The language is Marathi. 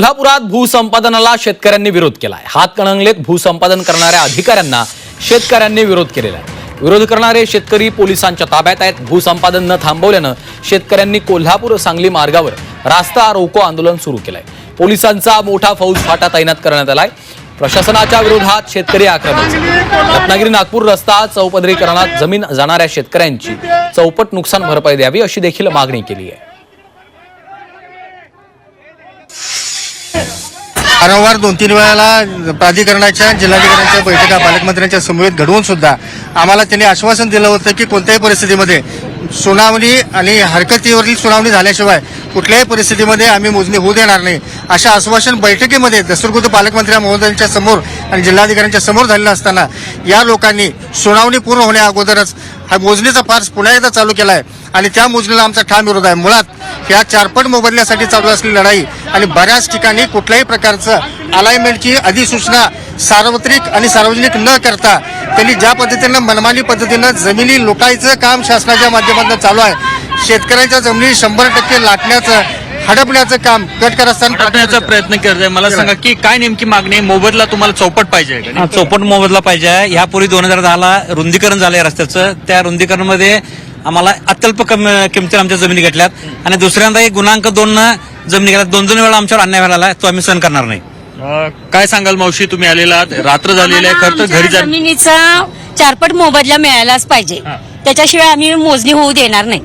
कोल्हापुरात भूसंपादनाला शेतकऱ्यांनी विरोध केलाय. हातकणंगलेत भूसंपादन करणाऱ्या अधिकाऱ्यांना शेतकऱ्यांनी विरोध केलेला आहे. विरोध करणारे शेतकरी पोलिसांच्या ताब्यात आहेत. भूसंपादन न थांबवल्यानं शेतकऱ्यांनी कोल्हापूर सांगली मार्गावर रास्ता रोको आंदोलन सुरू केलंय. पोलिसांचा मोठा फौज फाटा तैनात करण्यात आलाय. प्रशासनाच्या विरोधात शेतकरी आक्रमक रत्नागिरी नागपूर रस्ता चौपदरीकरणात जमीन जाणाऱ्या शेतकऱ्यांची चौपट नुकसान भरपाई द्यावी अशी देखील मागणी केली आहे. वारंवार दोन तीन वेळाला प्राधिकरणाच्या जिल्हाधिकाऱ्यांच्या बैठका पालकमंत्र्यांच्या समवेत घडवून सुद्धा आम्हाला त्यांनी आश्वासन दिलं होतं की कोणत्याही परिस्थितीमध्ये सुनावणी आणि हरकतीवरील सुनावणी झाल्याशिवाय कुठल्याही परिस्थितीमध्ये आम्ही मोजणी होऊ देणार नाही. अशा आश्वासन बैठकीमध्ये दस्तुरखुद्द पालकमंत्री महोदयांच्या समोर आणि जिल्हाधिकाऱ्यांच्या समोर झालेलं असताना या लोकांनी सुनावणी पूर्ण होण्या अगोदरच हा मोजणीचा फार्स पुन्हा एकदा चालू केला आहे आणि त्या मोजणीला आमचा ठाम विरोध आहे. मुळात या चारपट मोबदल्यासाठी चालू असलेली लढाई आणि बऱ्याच ठिकाणी कुठल्याही प्रकारचं अलाइनमेंटची अधिसूचना सार्वत्रिक आणि सार्वजनिक न करता त्यांनी ज्या पद्धतीनं मनमानी पद्धतीनं जमिनी लुटायचं काम शासनाच्या माध्यमातून चालू आहे. शेतकऱ्यांच्या जमिनी शंभर टक्के लाटण्याचं हडपण्याचं काम करण्याचा प्रयत्न करताय. मला सांगा की काय नेमकी मागणी आहे? मोबदला तुम्हाला चौपट पाहिजे का? चौपट मोबदला पाहिजे आहे. यापूर्वी दोन हजार दहाला रुंदीकरण झालंय रस्त्याचं. त्या रुंदीकरणामध्ये आम्हाला अत्यल्प कम किमतीला आमच्या जमिनी घेतल्यात. आणि दुसऱ्यांदा एक गुणांक दोन जमिनी घेतल्यात. दोन दोन वेळा आमच्यावर अन्याय व्हायला तो आम्ही सहन करणार नाही. अं, काय सांगाल मावशी? तुम्ही आलेला आहात. रात्र झालेली आहे खरं तर आम्हाला घरी जा जमिनीचा चारपट मोबदला मिळायलाच पाहिजे. हा. त्याच्याशिवाय आम्ही मोजणी होऊ देणार नाही.